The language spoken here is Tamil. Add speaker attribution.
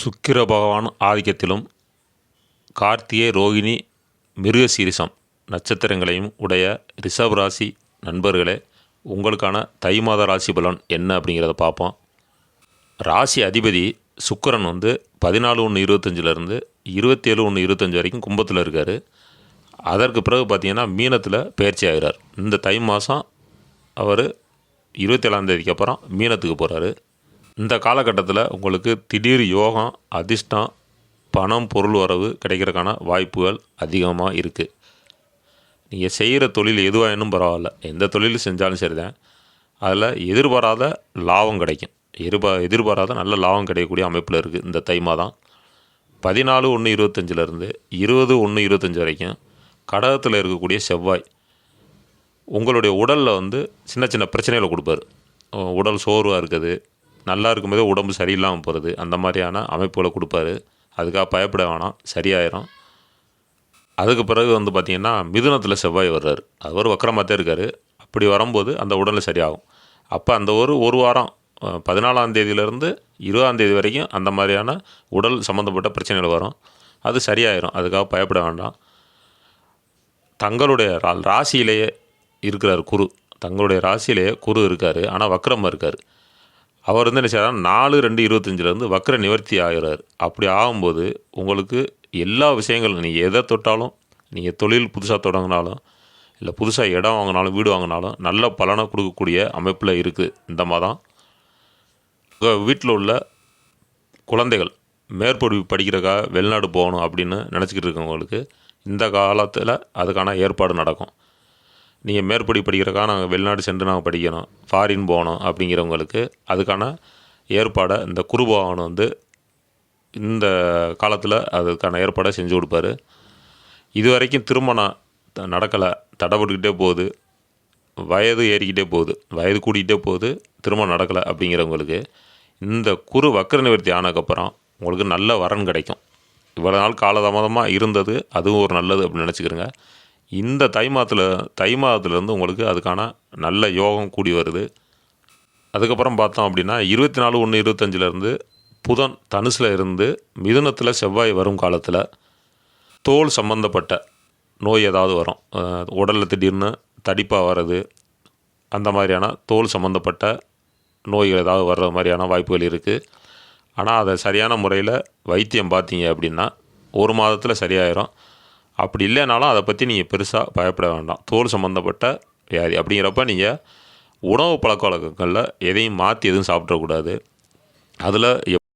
Speaker 1: சுக்கிர பகவான் ஆதிக்கத்திலும் கார்த்திகை ரோகிணி மிருகசீரிசம் நட்சத்திரங்களையும் உடைய ரிஷப் ராசி நண்பர்களே உங்களுக்கான தை மாத ராசி பலன் என்ன அப்படிங்கிறத பார்ப்போம். ராசி அதிபதி சுக்கிரன் வந்து பதினாலு ஒன்று இருபத்தஞ்சிலேருந்து இருபத்தேழு ஒன்று இருபத்தஞ்சி வரைக்கும் கும்பத்தில் இருக்கார். அதற்கு பிறகு பார்த்திங்கன்னா மீனத்தில் பயிற்சி ஆகிறார். இந்த தை மாதம் அவர் இருபத்தேழாந்தேதிக்கு அப்புறம் மீனத்துக்கு போகிறாரு இந்த காலகட்டத்தில் உங்களுக்கு திடீர் யோகம் அதிர்ஷ்டம் பணம் பொருள் வரவு கிடைக்கிறதுக்கான வாய்ப்புகள் அதிகமாக இருக்குது நீங்கள் செய்கிற தொழில் எதுவாயினும் பரவாயில்ல. எந்த தொழில் செஞ்சாலும் சரிதான். அதில் எதிர்பாராத லாபம் கிடைக்கும். எதிர்பா எதிர்பாராத நல்ல லாபம் கிடைக்கக்கூடிய அமைப்பில் இருக்குது இந்த தை மாதம். பதினாலு ஒன்று இருபத்தஞ்சிலேருந்து இருபது ஒன்று இருபத்தஞ்சி வரைக்கும் கடகத்தில் இருக்கக்கூடிய செவ்வாய் உங்களுடைய உடலில் வந்து சின்ன சின்ன பிரச்சனைகளை கொடுப்பாரு. உடல் சோர்வாக இருக்குது. நல்லா இருக்கும்போதே உடம்பு சரியில்லாமல் போகிறது அந்த மாதிரியான அமைப்புகளை கொடுப்பாரு. அதுக்காக பயப்பட வேணாம் சரியாயிரும். அதுக்கு பிறகு வந்து பார்த்திங்கன்னா மிதுனத்தில் செவ்வாய் வர்றாரு. அவர் வக்கரமாகத்தே இருக்கார். அப்படி வரும்போது அந்த உடலில் சரியாகும். அப்போ அந்த ஒரு ஒரு வாரம் பதினாலாம் தேதியிலேருந்து இருபதாம் தேதி வரைக்கும் அந்த மாதிரியான உடல் சம்மந்தப்பட்ட பிரச்சனைகள் வரும். அது சரியாயிரும். அதுக்காக பயப்பட வேண்டாம். தங்களுடைய ரா- ராசியிலேயே இருக்கிறார் குரு. தங்களுடைய ராசியிலேயே குரு இருக்கார். ஆனால் வக்ரமாக இருக்கார். அவர் வந்து என்ன செய்யறாரு நாலு ரெண்டு இருபத்தஞ்சிலேருந்து வக்ர நிவர்த்தி ஆகிறார் அப்படி ஆகும்போது உங்களுக்கு எல்லா விஷயங்களும் நீங்கள் எதை தொட்டாலும் நீங்கள் தொழில் புதுசாக தொடங்கினாலும் இல்லை புதுசாக இடம் வாங்கினாலும் வீடு வாங்கினாலும் நல்ல பலனை கொடுக்கக்கூடிய அமைப்பில் இருக்குது இந்த மாதம். உங்கள் வீட்டில் உள்ள குழந்தைகள் மேற்படிப்பு படிக்கிறக்காக வெளிநாடு போகணும் அப்படின்னு நினச்சிக்கிட்டு இருக்கவங்களுக்கு இந்த காலத்தில் அதுக்கான ஏற்பாடு நடக்கும். நீங்கள் மேற்படி படிக்கிறக்காக நாங்கள் வெளிநாடு சென்று நாங்கள் படிக்கணும். ஃபாரின் போகணும் அப்படிங்கிறவங்களுக்கு அதுக்கான ஏற்பாடை இந்த குருபவன் வந்து இந்த காலத்தில் அதுக்கான ஏற்பாடை செஞ்சு கொடுப்பாரு. இது வரைக்கும் திருமணம் த- நடக்கலை. தடைப்பட்டுக்கிட்டே போகுது. வயது ஏறிக்கிட்டே போகுது. வயது கூடிக்கிட்டே போகுது. திருமணம் நடக்கலை அப்படிங்கிறவங்களுக்கு இந்த குரு வக்கர நிவர்த்தி ஆனதுக்கப்புறம் உங்களுக்கு நல்ல வரன் கிடைக்கும். இவ்வளோ நாள் காலதாமதமாக இருந்தது. அதுவும் ஒரு நல்லது அப்படின்னு நினச்சிக்கிறேங்க. இந்த தை மாதத்தில் தை மாதத்துலேருந்து உங்களுக்கு அதுக்கான நல்ல யோகம் கூடி வருது. அதுக்கப்புறம் பார்த்தோம் அப்படின்னா இருபத்தி நாலு ஒன்று இருபத்தஞ்சிலேருந்து புதன் தனுசில் இருந்து மிதுனத்தில் செவ்வாய் வரும் காலத்தில் தோல் சம்மந்தப்பட்ட நோய் ஏதாவது வரும். உடலில் திடீர்னு தடிப்பாக வர்றது அந்த மாதிரியான தோல் சம்மந்தப்பட்ட நோய்கள் ஏதாவது வர்ற மாதிரியான வாய்ப்புகள் இருக்குது ஆனால் அதை சரியான முறையில் வைத்தியம் பார்த்தீங்க அப்படின்னா ஒரு மாதத்தில் சரியாயிரும். அப்படி இல்லைனாலும் அதை பற்றி நீங்கள் பெருசாக பயப்பட வேண்டாம். தோல் சம்மந்தப்பட்ட வியாதி அப்படிங்கிறப்ப நீங்கள் உணவு பழக்க வழக்கங்களில் எதையும் மாற்றி எதுவும் சாப்பிட்றக்கூடாது அதில்